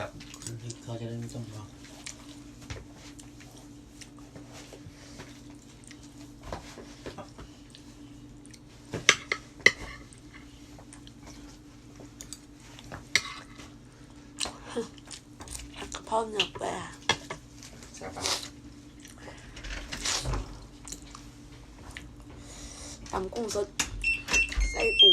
ครับน้ำพริกเขาจะได้ไม่ต้องรอ กระเพราเนื้อแปะ แซ่บปะ ตำกุ้งสดใส่ปู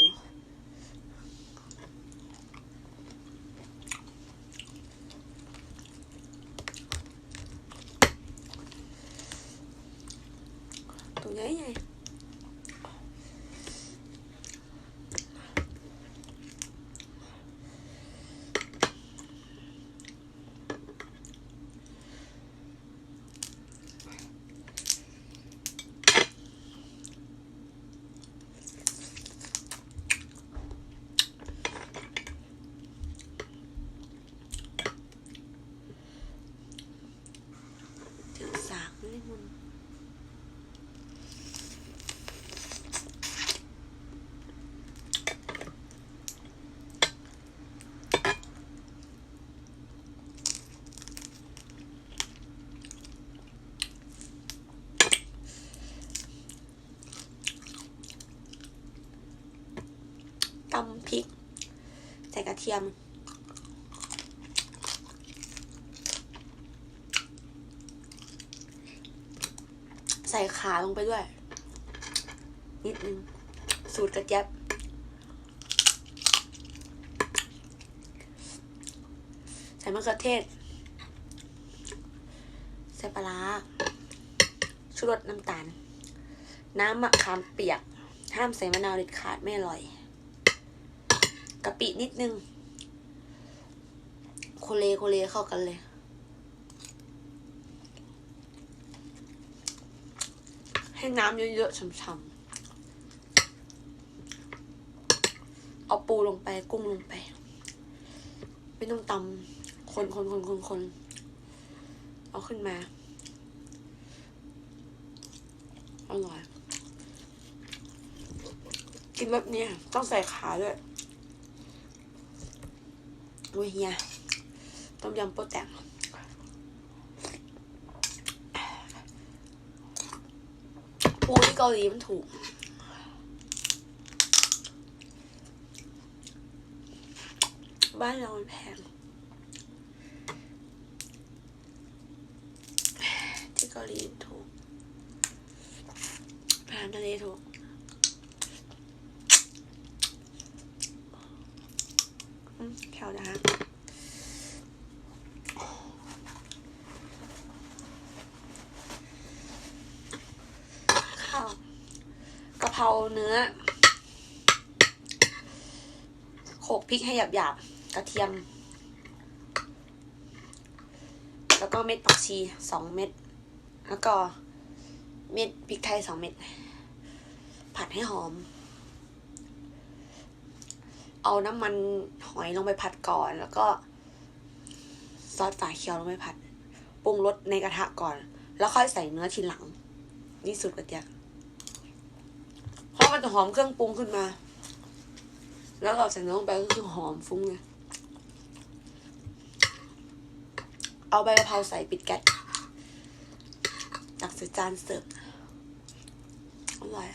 ตัวใหญ่ใหญ่ถึง สากเลยมันตำพริก ใส่กระเทียม ส่ขาลงไปด้วย นิดนึง สูตรกระเจี๊ยบใส่มะเขือเทศ ใส่ปลาร้าชูรสน้ำตาล น้ำมะขามเปียก ห้ามใส่มะนาวเด็ดขาดไม่อร่อยกะปินิดนึง โคเลโคเลเข้ากันเลย ให้น้ำเยอะๆช่ำๆเอาปูลงไปกุ้งลงไป ไม่ต้องตำคนคนคนคนคนเอาขึ้นมา อร่อย กินแบบนี้ต้องใส่ขาด้วยโอ้ยเฮียต้มยำโป๊แตก ปูที่เกาหลีมันถูก บ้านเรามันแพง ที่เกาหลีถูกอาหารทะเลถูกแถวนะคะข้าวกะ เพราเนื้อโขกพริกให้หยาบๆ กระเทียม แล้วก็เม็ดผักชีสองเม็ด แล้วก็เม็ดพริกไทยสองเม็ด ผัดให้หอม เอาน้ำมันหอยลงไปผัดก่อน แล้วก็ซอสฝาเขียวลงไปผัด ปรุงรสในกระทะก่อน แล้วค่อยใส่เนื้อทีหลัง นี่สุดกระเจี๊ยบ เพราะมันจะหอมเครื่องปรุงขึ้นมา แล้วเราใส่เนื้อลงไปก็คือหอมฟุ้งไงเอาใบกะเพราใส่ปิดแก๊สตักใส่จานเสิร์ฟอร่อย